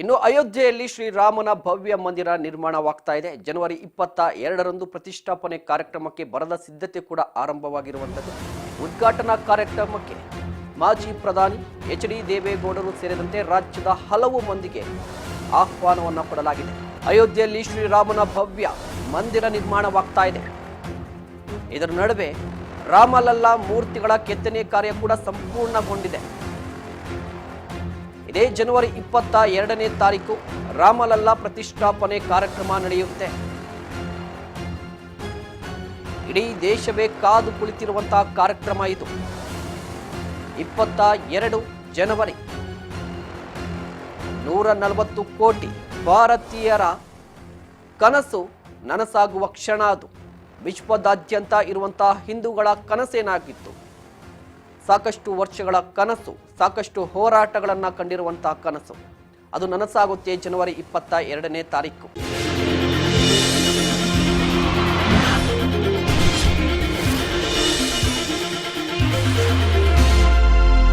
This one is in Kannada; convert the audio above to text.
ಇನ್ನು ಅಯೋಧ್ಯೆಯಲ್ಲಿ ಶ್ರೀರಾಮನ ಭವ್ಯ ಮಂದಿರ ನಿರ್ಮಾಣವಾಗ್ತಾ ಇದೆ. ಜನವರಿ ಇಪ್ಪತ್ತ ಎರಡರಂದು ಪ್ರತಿಷ್ಠಾಪನೆ ಕಾರ್ಯಕ್ರಮಕ್ಕೆ ಬರದ ಸಿದ್ಧತೆ ಕೂಡ ಆರಂಭವಾಗಿರುವಂಥದ್ದು. ಉದ್ಘಾಟನಾ ಕಾರ್ಯಕ್ರಮಕ್ಕೆ ಮಾಜಿ ಪ್ರಧಾನಿ ಎಚ್ ಡಿ ದೇವೇಗೌಡರು ಸೇರಿದಂತೆ ರಾಜ್ಯದ ಹಲವು ಮಂದಿಗೆ ಆಹ್ವಾನವನ್ನು ಕೊಡಲಾಗಿದೆ. ಅಯೋಧ್ಯೆಯಲ್ಲಿ ಶ್ರೀರಾಮನ ಭವ್ಯ ಮಂದಿರ ನಿರ್ಮಾಣವಾಗ್ತಾ ಇದೆ. ಇದರ ನಡುವೆ ರಾಮಲಲ್ಲಾ ಮೂರ್ತಿಗಳ ಕೆತ್ತನೆ ಕಾರ್ಯ ಕೂಡ ಸಂಪೂರ್ಣಗೊಂಡಿದೆ. ಇದೇ ಜನವರಿ ಇಪ್ಪತ್ತ ಎರಡನೇ ತಾರೀಕು ರಾಮಲಲ್ಲಾ ಪ್ರತಿಷ್ಠಾಪನೆ ಕಾರ್ಯಕ್ರಮ ನಡೆಯುತ್ತೆ. ಇಡೀ ದೇಶವೇ ಕಾದು ಕುಳಿತಿರುವಂತಹ ಕಾರ್ಯಕ್ರಮ ಇದು. ಇಪ್ಪತ್ತ ಎರಡು ಜನವರಿ. ನೂರ ನಲವತ್ತು ಕೋಟಿ ಭಾರತೀಯರ ಕನಸು ನನಸಾಗುವ ಕ್ಷಣ ಅದು. ವಿಶ್ವದಾದ್ಯಂತ ಇರುವಂತಹ ಹಿಂದೂಗಳ ಕನಸೇನಾಗಿತ್ತು. ಸಾಕಷ್ಟು ವರ್ಷಗಳ ಕನಸು ಸಾಕಷ್ಟು ಹೋರಾಟಗಳನ್ನು ಕಂಡಿರುವಂತಹ ಕನಸು. ಅದು ನನಸಾಗುತ್ತೆ ಜನವರಿ ಇಪ್ಪತ್ತ ಎರಡನೇ ತಾರೀಕು.